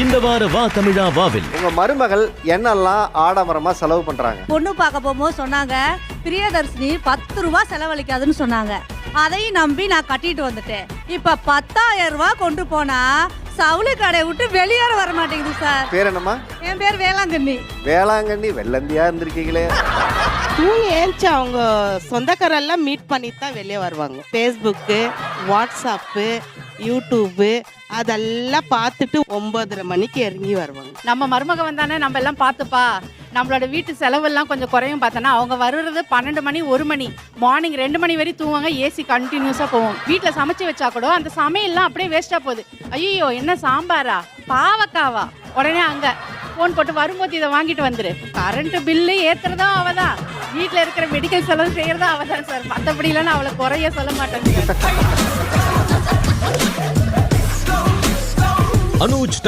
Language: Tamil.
இந்த வார வா தமிழா வாவில். உங்க மருமகள் என்னெல்லாம் ஆடம்பரமா செலவு பண்றாங்க? பொண்ணு பார்க்க போகும்போது சொன்னாங்க பிரியதர்ஷினி பத்து ரூபா செலவழிக்காதுன்னு சொன்னாங்க. அதையும் நம்பி நான் கட்டிட்டு வந்துட்டேன். இப்ப பத்தாயிரம் ரூபாய் கொண்டு போனா சவுளி கடையை விட்டு வெளியேற வர மாட்டேங்குது சார். பேர் என்னம்மா? என் பேர் வேளாங்கண்ணி. வேளாங்கண்ணி வெள்ளந்தியா இருந்திருக்கீங்களே. தூங்கி ஏஞ்சி அவங்க சொந்தக்காரெல்லாம் மீட் பண்ணி தான் வெளியே வருவாங்க. ஃபேஸ்புக்கு வாட்ஸ்அப்பு யூடியூப்பு அதெல்லாம் பார்த்துட்டு ஒன்பதரை மணிக்கு இறங்கி வருவாங்க. நம்ம மருமக வந்தானே நம்ம எல்லாம் பார்த்துப்பா. நம்மளோட வீட்டு செலவெல்லாம் கொஞ்சம் குறையும் பார்த்தோன்னா அவங்க வருவது பன்னெண்டு மணி ஒரு மணி. மார்னிங் ரெண்டு மணி வரை தூங்குவாங்க ஏசி கண்டினியூஸாக போவோம் வீட்டில் சமைச்சு வச்சா கூட அந்த சமையல்லாம் அப்படியே வேஸ்ட்டாக போகுது. ஐயோ என்ன சாம்பாரா? பாவக்காவா? உடனே அங்கே ஃபோன் போட்டு வரும்போது இதை வாங்கிட்டு வந்துரு. கரண்ட் பில்லு ஏற்றுறதும் அவள் தான் வீட்டில் இருக்கிற மெடிக்கல் செலவு செய்கிறதும் அவள் தான் சார் மற்றபடிலாம் நான் அவளை குறைய சொல்ல மாட்டேன் சார் அனுஜ்